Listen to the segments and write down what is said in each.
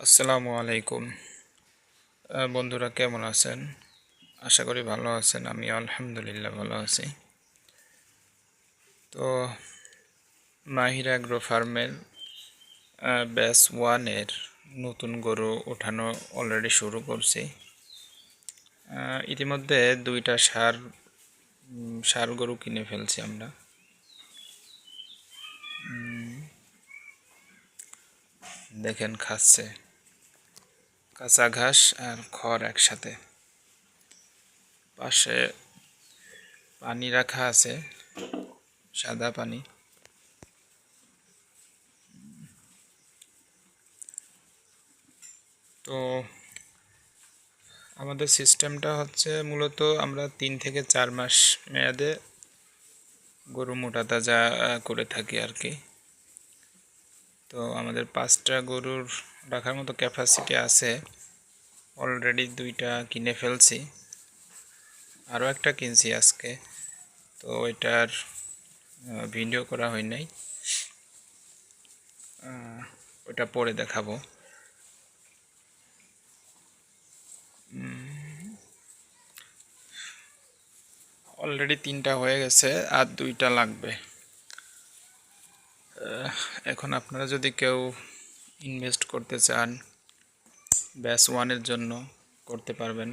আসসালামু আলাইকুম। বন্ধুরা, কেমন আছেন? আশা করি ভালো আছেন, আমি আলহামদুলিল্লাহ ভালো আছি। তো, মাহির অ্যাগ্রো ফার্মের ব্যাস ওয়ানের নতুন গরু ওঠানো অলরেডি শুরু করছি। ইতিমধ্যে দুইটা সার সার গরু কিনে ফেলছি আমরা। দেখেন, খাচ্ছে। কাঁচা ঘাস আর খড় একসাথে। পাশে পানি রাখা আছে, সাদা পানি। তো আমাদের সিস্টেমটা হচ্ছে মূলত আমরা তিন থেকে চার মাস মেয়াদে গরু মোটা তাজা করে থাকি আর কি। তো আমাদের পাঁচটা গরুর রাখার মতো ক্যাপাসিটি আছে। অলরেডি দুইটা কিনে ফেলছি। আরও একটা কিনছি আজকে। তো ওইটার ভিডিও করা হয় নাই। ওটা পরে দেখাবো। অলরেডি তিনটা হয়ে গেছে, আর দুইটা লাগবে। এখন আপনারা যদি কেউ ইনভেস্ট করতে চান, ব্যাস ওয়ানের জন্য করতে পারবেন।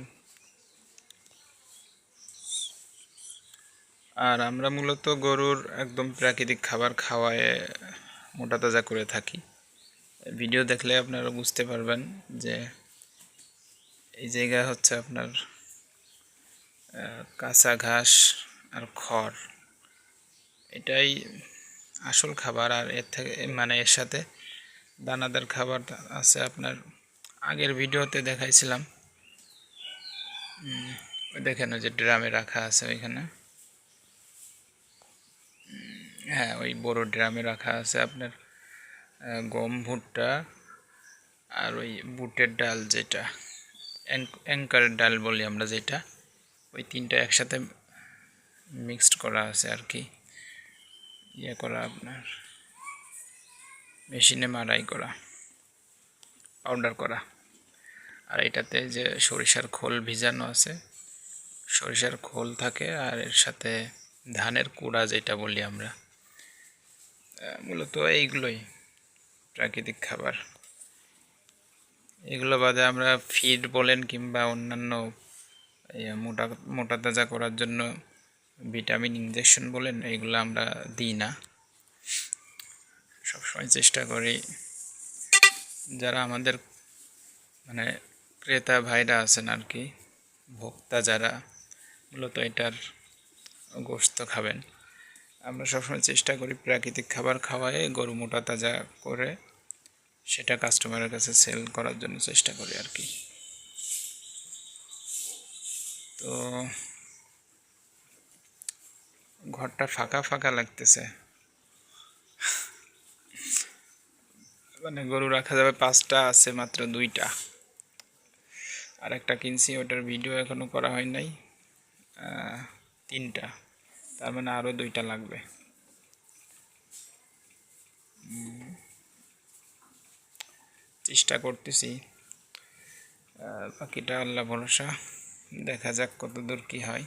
আর আমরা মূলত গরুর একদম প্রাকৃতিক খাবার খাওয়ায় মোটা তাজা করে থাকি। ভিডিও দেখলে আপনারা বুঝতে পারবেন যে এই জায়গায় হচ্ছে আপনার কাঁচা ঘাস আর খড়। এটাই আসল খাবার আর এর থেকে মানে এর সাথে দানাদার খাবার আছে আপনার। আগের ভিডিওতে দেখাইছিলাম। দেখেন যে ড্রামে রাখা আছে ওইখানে। হ্যাঁ ওই বড় ড্রামে রাখা আছে আপনার গম, ভুট্টা আর ওই বুটের ডাল যেটা অ্যাঙ্কারের ডাল বলি আমরা যেটা, ওই তিনটা একসাথে মিক্সড করা আছে আর কি। ইয়ে করা আপনার মেশিনে মারাই করা পাউডার করা। আর এটাতে যে সরিষার খোল ভিজানো আছে, সরিষার খোল থাকে আর এর সাথে ধানের কুড়া যেটা বলি আমরা মূলত এইগুলোই প্রাকৃতিক খাবার। এগুলো বাদে আমরা ফিড বলেন কিংবা অন্যান্য এই মোটা মোটা তাজা করার জন্য ভিটামিন ইনজেকশন বলেন এইগুলো আমরা দিই না। সবসময় চেষ্টা করি। যারা আমাদের মানে ক্রেতা ভাইরা আছেন আর কি, ভোক্তা যারা, মূলত এটার গোস্ত খাবেন। আমরা সবসময় চেষ্টা করি প্রাকৃতিক খাবার খাওয়ায় গরু মোটা তাজা করে সেটা কাস্টমারের কাছে সেল করার জন্য চেষ্টা করি আর কি। তো ঘরটা ফাঁকা ফাঁকা লাগতেছে। মানে গরু রাখা যাবে পাঁচটা, আছে মাত্র দুইটা। আর একটা কিনছি, ওটার ভিডিও এখনও করা হয় নাই। তিনটা। তার মানে আরও দুইটা লাগবে। চেষ্টা করতেছি। বাকিটা আল্লাহ ভরসা। দেখা যাক কতদূর কী হয়।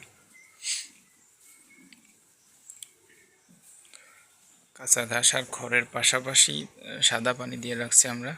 কাঁচা ঘাস আর খড়ের পাশাপাশি সাদা পানি দিয়ে রাখছি আমরা।